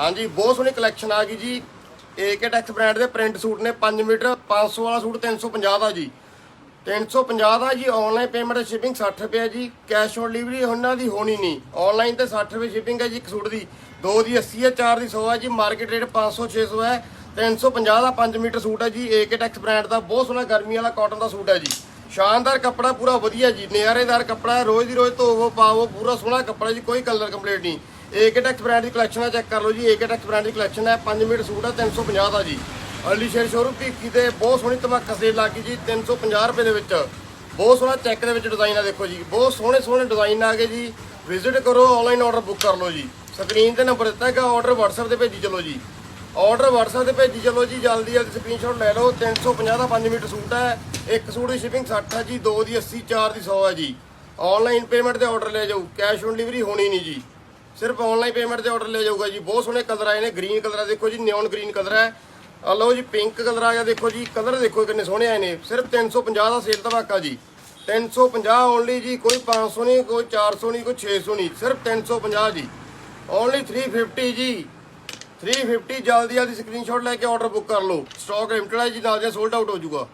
ਹਾਂਜੀ, ਬਹੁਤ ਸੋਹਣੀ ਕਲੈਕਸ਼ਨ ਆ ਗਈ ਜੀ। ਏਕੇ ਟੈਕਸ ਬ੍ਰਾਂਡ ਦੇ ਪ੍ਰਿੰਟ ਸੂਟ ਨੇ 5 ਮੀਟਰ 500 ਵਾਲਾ ਸੂਟ 350 ਦਾ ਜੀ। 350 ਦਾ ਜੀ ਆਨਲਾਈਨ ਪੇਮੈਂਟ ਸ਼ਿਪਿੰਗ 60 ਰੁਪਏ ਜੀ। ਕੈਸ਼ ਔਨ ਡਿਲੀਵਰੀ ਉਹਨਾਂ ਦੀ ਹੋਣੀ ਨਹੀਂ। ਆਨਲਾਈਨ ਤੇ 60 ਰੁਪਏ ਸ਼ਿਪਿੰਗ ਹੈ ਜੀ ਇੱਕ ਸੂਟ ਦੀ। ਦੋ ਦੀ 80 ਹੈ, ਚਾਰ ਦੀ 100 ਹੈ ਜੀ। ਮਾਰਕੀਟ ਰੇਟ 500 600 ਹੈ। 350 ਦਾ 5 ਮੀਟਰ ਸੂਟ ਹੈ ਜੀ। ਏਕੇ ਟੈਕਸ ਬ੍ਰਾਂਡ ਦਾ ਬਹੁਤ ਸੋਹਣਾ ਗਰਮੀ ਵਾਲਾ ਕਾਟਨ ਦਾ ਸੂਟ ਹੈ ਜੀ। ਸ਼ਾਨਦਾਰ ਕੱਪੜਾ ਪੂਰਾ ਵਧੀਆ ਜੀ। ਨਿਆਰੇਦਾਰ ਕੱਪੜਾ ਰੋਜ਼ ਦੀ ਰੋਜ਼ ਧੋਵੋ, ਪਾਵੋ, ਪੂਰਾ ਸੋਹਣਾ ਕੱਪੜਾ ਜੀ। ਕੋਈ ਕਲਰ ਕੰਪਲੀਟ ਨਹੀਂ। ਏਕੇ ਟੈਕਸ ਬ੍ਰਾਂਡ ਦੀ ਕਲੈਕਸ਼ਨ ਆ ਚੈੱਕ ਕਰ ਲਓ ਜੀ ਏਕੇ ਟੈਕਸ ਬ੍ਰਾਂਡ ਦੀ ਕਲੈਕਸ਼ਨ ਹੈ 5 ਮੀਟਰ ਸੂਟ ਹੈ 350 ਦਾ ਜੀ। ਅਰਲੀ ਸ਼ੇਰ ਸ਼ੋਰੂਮ ਭੀਖੀ ਤੇ ਬਹੁਤ ਸੋਹਣੀ ਧਮਾਕਾ ਸੇਲ ਲੱਗ ਗਈ ਜੀ 350 ਰੁਪਏ ਦੇ ਵਿੱਚ। ਬਹੁਤ ਸੋਹਣਾ ਚੈੱਕ ਦੇ ਵਿੱਚ ਡਿਜ਼ਾਈਨ ਆ, ਦੇਖੋ ਜੀ, ਬਹੁਤ ਸੋਹਣੇ ਸੋਹਣੇ ਡਿਜ਼ਾਈਨ ਆ ਗਏ ਜੀ। ਵਿਜ਼ਿਟ ਕਰੋ ਆਨਲਾਈਨ ਆਰਡਰ ਬੁੱਕ ਕਰ ਲਓ ਜੀ। ਸਕਰੀਨ ਤੇ ਨੰਬਰ ਦਿੱਤਾ ਹੈਗਾ ਆਰਡਰ WhatsApp ਤੇ ਭੇਜੀ ਚਲੋ ਜੀ। ਆਰਡਰ WhatsApp ਤੇ ਭੇਜੀ ਚਲੋ ਜੀ, ਜਲਦੀ ਜਲਦੀ ਸਕਰੀਨਸ਼ਾਟ ਲੈ ਲਓ 350 ਦਾ 5 ਮੀਟਰ ਸੂਟ ਹੈ। ਇੱਕ ਸੂਟ ਦੀ ਸ਼ਿਪਿੰਗ 60 ਹੈ ਜੀ, ਦੋ ਦੀ 80 ਚਾਰ ਦੀ 100 ਹੈ ਜੀ। ਆਨਲਾਈਨ ਪੇਮੈਂਟ ਤੇ ਆਰਡਰ ਲੈ ਜਾਓ ਕੈਸ਼ ਔਨ ਡਿਲੀਵਰੀ ਹੋਣੀ ਨਹੀਂ ਜੀ। ਸਿਰਫ ਆਨਲਾਈਨ ਪੇਮੈਂਟ ਤੇ ਆਰਡਰ ਲੈ ਜਾਊਗਾ ਜੀ। ਬਹੁਤ ਸੋਹਣੇ ਕਲਰ ਆਏ ਨੇ। ਗ੍ਰੀਨ ਕਲਰ ਆ, ਦੇਖੋ ਜੀ ਨਿਓਨ ਗ੍ਰੀਨ ਕਲਰ ਹੈ ਆ ਲਓ ਜੀ ਪਿੰਕ ਕਲਰ ਆ ਗਿਆ, ਦੇਖੋ ਜੀ ਕਲਰ ਦੇਖੋ ਕਿੰਨੇ ਸੋਹਣੇ ਆਏ ਨੇ। ਸਿਰਫ 350 ਦਾ ਸੇਲ ਧਮਾਕਾ ਜੀ। 350 ਓਨਲੀ ਜੀ, ਕੋਈ 500 ਨਹੀਂ, ਕੋਈ 400 ਨਹੀਂ, ਕੋਈ 600 ਨਹੀਂ। ਸਿਰਫ 350 ਜੀ। ਓਨਲੀ 350 ਜੀ। 350 ਜਲਦੀ ਜਲਦੀ ਸਕਰੀਨਸ਼ਾਟ ਲੈ ਕੇ ਆਰਡਰ ਬੁੱਕ ਕਰ ਲਓ। ਸਟਾਕ ਲਿਮਟਡ ਹੈ ਜੀ, ਨਾਲ ਜਾਂ ਸੋਲਡ ਆਊਟ ਹੋ ਜਾਊਗਾ।